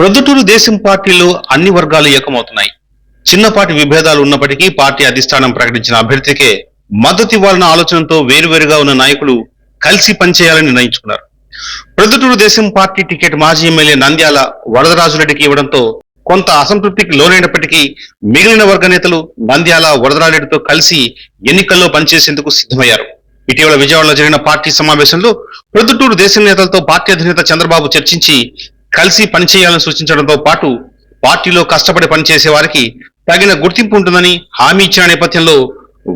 ప్రొద్దుటూరు దేశం పార్టీలో అన్ని వర్గాలు ఏకమవుతున్నాయి. చిన్నపాటి విభేదాలు ఉన్నప్పటికీ పార్టీ అధిష్టానం ప్రకటించిన అభ్యర్థికే మద్దతు ఇవ్వాలన్న ఆలోచనతో వేరువేరుగా ఉన్న నాయకులు కలిసి పనిచేయాలని నిర్ణయించుకున్నారు. ప్రొద్దుటూరు దేశం పార్టీ టికెట్ మాజీ ఎమ్మెల్యే నంద్యాల వరదరాజురెడ్డికి ఇవ్వడంతో కొంత అసంతృప్తికి లోనైనప్పటికీ మిగిలిన వర్గ నేతలు నంద్యాల వరదరాజురెడ్డితో కలిసి ఎన్నికల్లో పనిచేసేందుకు సిద్ధమయ్యారు. ఇటీవల విజయవాడలో జరిగిన పార్టీ సమావేశంలో ప్రొద్దుటూరు దేశం నేతలతో పార్టీ అధినేత చంద్రబాబు చర్చించి కలిసి పనిచేయాలని సూచించడంతో పాటు పార్టీలో కష్టపడి పనిచేసే వారికి తగిన గుర్తింపు ఉంటుందని హామీ ఇచ్చిన నేపథ్యంలో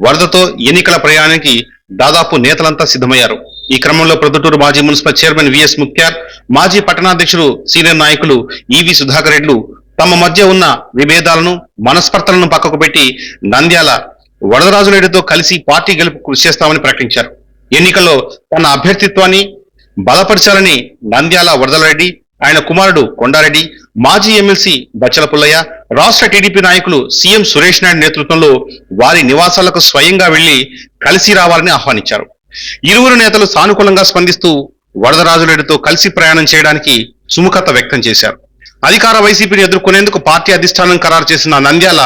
వరదతో ఎన్నికల ప్రయాణానికి దాదాపు నేతలంతా సిద్ధమయ్యారు. ఈ క్రమంలో ప్రొద్దుటూరు మాజీ మున్సిపల్ చైర్మన్ విఎస్ ముఖ్యార్ మాజీ పట్టణాధ్యక్షుడు సీనియర్ నాయకులు ఈవి సుధాకర్ రెడ్లు తమ మధ్య ఉన్న విభేదాలను మనస్పర్ధలను పక్కకు పెట్టి నంద్యాల వరదరాజురెడ్డితో కలిసి పార్టీ గెలుపు కృషి చేస్తామని ప్రకటించారు. ఎన్నికల్లో తన అభ్యర్థిత్వాన్ని బలపరచాలని నంద్యాల వరదలరెడ్డి ఆయన కుమారుడు కొండారెడ్డి మాజీ ఎమ్మెల్సీ బచ్చల పుల్లయ్య రాష్ట్ర టీడీపీ నాయకులు సీఎం సురేష్ నాయుడు నేతృత్వంలో వారి నివాసాలకు స్వయంగా వెళ్ళి కలిసి రావాలని ఆహ్వానించారు. ఇరువురు నేతలు సానుకూలంగా స్పందిస్తూ వరదరాజురెడ్డితో కలిసి ప్రయాణం చేయడానికి సుముఖత వ్యక్తం చేశారు. అధికార వైసీపీని ఎదుర్కొనేందుకు పార్టీ అధిష్టానం ఖరారు చేసిన నంద్యాల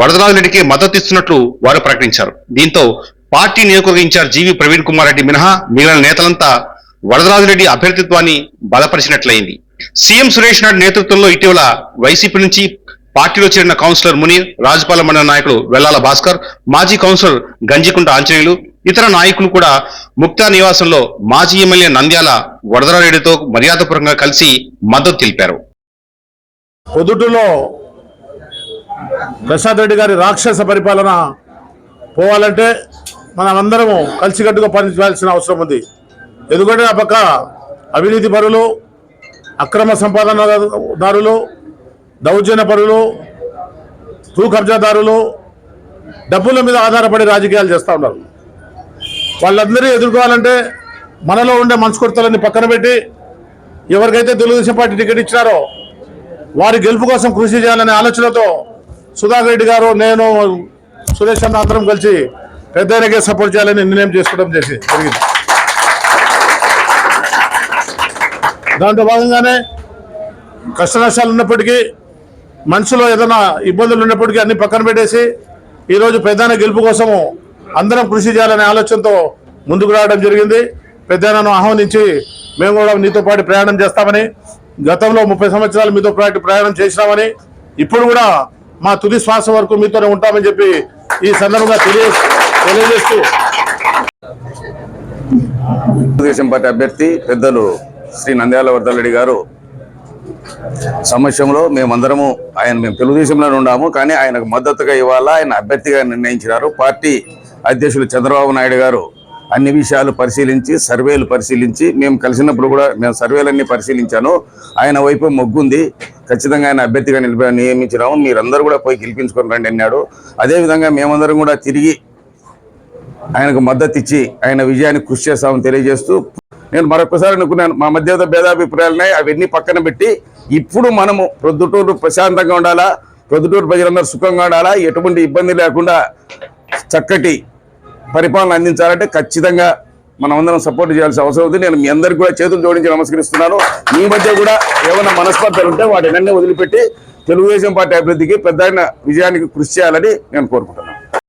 వరదరాజురెడ్డికి మద్దతు ఇస్తున్నట్లు వారు ప్రకటించారు. దీంతో పార్టీ నియోజకవర్గ in charge G V Praveen Kumar Reddy మినహా మిగిలిన నేతలంతా వరదరాజురెడ్డి అభ్యర్థిత్వాన్ని బలపరిచినట్లయింది. సీఎం సురేష్ నాయుడు నేతృత్వంలో ఇటీవల వైసీపీ నుంచి పార్టీలో చేరిన కౌన్సిలర్ మునీర్ రాజపాలెం మండల నాయకుడు వెల్లాల భాస్కర్ మాజీ కౌన్సిలర్ గంజికుంట ఆంజనేయులు ఇతర నాయకులు కూడా ముక్తా నివాసంలో మాజీ ఎమ్మెల్యే నంద్యాల వరదరారెడ్డితో మర్యాదపూర్వకంగా కలిసి మద్దతు తెలిపారు. పొదుటులో ప్రసాద్ రెడ్డి గారి రాక్షస పరిపాలన పోవాలంటే మనమందరము కలిసికట్టుగా పనిచేయాల్సిన అవసరం ఉంది. ఎందుకంటే ఆ పక్క అవినీతి పరులు అక్రమ సంపాదనదారులు దౌర్జన్య పరులు భూ కబ్జాదారులు డబ్బుల మీద ఆధారపడి రాజకీయాలు చేస్తూ ఉన్నారు. వాళ్ళందరినీ ఎదుర్కోవాలంటే మనలో ఉండే మనస్కొడతలన్నీ పక్కన పెట్టి ఎవరికైతే తెలుగుదేశం పార్టీ టికెట్ ఇచ్చినారో వారి గెలుపు కోసం కృషి చేయాలనే ఆలోచనతో సుధాకర్ రెడ్డి గారు నేను సురేష్ అన్న అందరం కలిసి పెద్ద సపోర్ట్ చేయాలని నిర్ణయం చేసుకోవడం చేసి జరిగింది. దాంట్లో భాగంగానే కష్ట నష్టాలు ఉన్నప్పటికీ మనసులో ఏదైనా ఇబ్బందులు ఉన్నప్పటికీ అన్ని పక్కన పెట్టేసి ఈరోజు ప్రధాన గెలుపు కోసము అందరం కృషి చేయాలనే ఆలోచనతో ముందుకు రావడం జరిగింది. పెద్దనను ఆహ్వానించి మేము కూడా నీతో పాటు ప్రయాణం చేస్తామని గతంలో ముప్పై సంవత్సరాలు మీతో పాటు ప్రయాణం చేసినామని ఇప్పుడు కూడా మా తుది శ్వాస వరకు మీతోనే ఉంటామని చెప్పి ఈ సందర్భంగా తెలియ తెలియజేస్తూ తెలుగుదేశం పార్టీ అభ్యర్థి పెద్దలు శ్రీ నంద్యాల వర్ధలరెడ్డి గారు సమక్షంలో మేమందరము ఆయన మేము తెలుగుదేశంలోనే ఉన్నాము కానీ ఆయనకు మద్దతుగా ఇవ్వాలా ఆయన అభ్యర్థిగా నిర్ణయించినారు. పార్టీ అధ్యక్షులు చంద్రబాబు నాయుడు గారు అన్ని విషయాలు పరిశీలించి సర్వేలు పరిశీలించి మేము కలిసినప్పుడు కూడా మేము సర్వేలన్నీ పరిశీలించాను. ఆయన వైపు మొగ్గుంది. ఖచ్చితంగా ఆయన అభ్యర్థిగా నిలిపి నియమించినాము. మీరందరూ కూడా పోయి గెలిపించుకొని రండి అన్నాడు. అదేవిధంగా మేమందరం కూడా తిరిగి ఆయనకు మద్దతు ఇచ్చి ఆయన విజయానికి కృషి చేస్తామని తెలియజేస్తూ నేను మరొకసారి అనుకున్నాను మా మధ్య భేదాభిప్రాయాలు ఉన్నాయి అవన్నీ పక్కన పెట్టి ఇప్పుడు మనము ప్రొద్దుటూరు ప్రశాంతంగా ఉండాలా ప్రొద్దుటూరు ప్రజలందరూ సుఖంగా ఉండాలా ఎటువంటి ఇబ్బంది లేకుండా చక్కటి పరిపాలన అందించాలంటే ఖచ్చితంగా మనమందరం సపోర్ట్ చేయాల్సిన అవసరం ఉంది. నేను మీ అందరికి కూడా చేతులు జోడించి నమస్కరిస్తున్నాను. మీ మధ్య కూడా ఏమైనా మనస్పర్ధలు ఉంటే వాటినన్నీ వదిలిపెట్టి తెలుగుదేశం పార్టీ అభివృద్ధికి పెద్ద విజయానికి కృషి చేయాలని నేను కోరుకుంటున్నాను.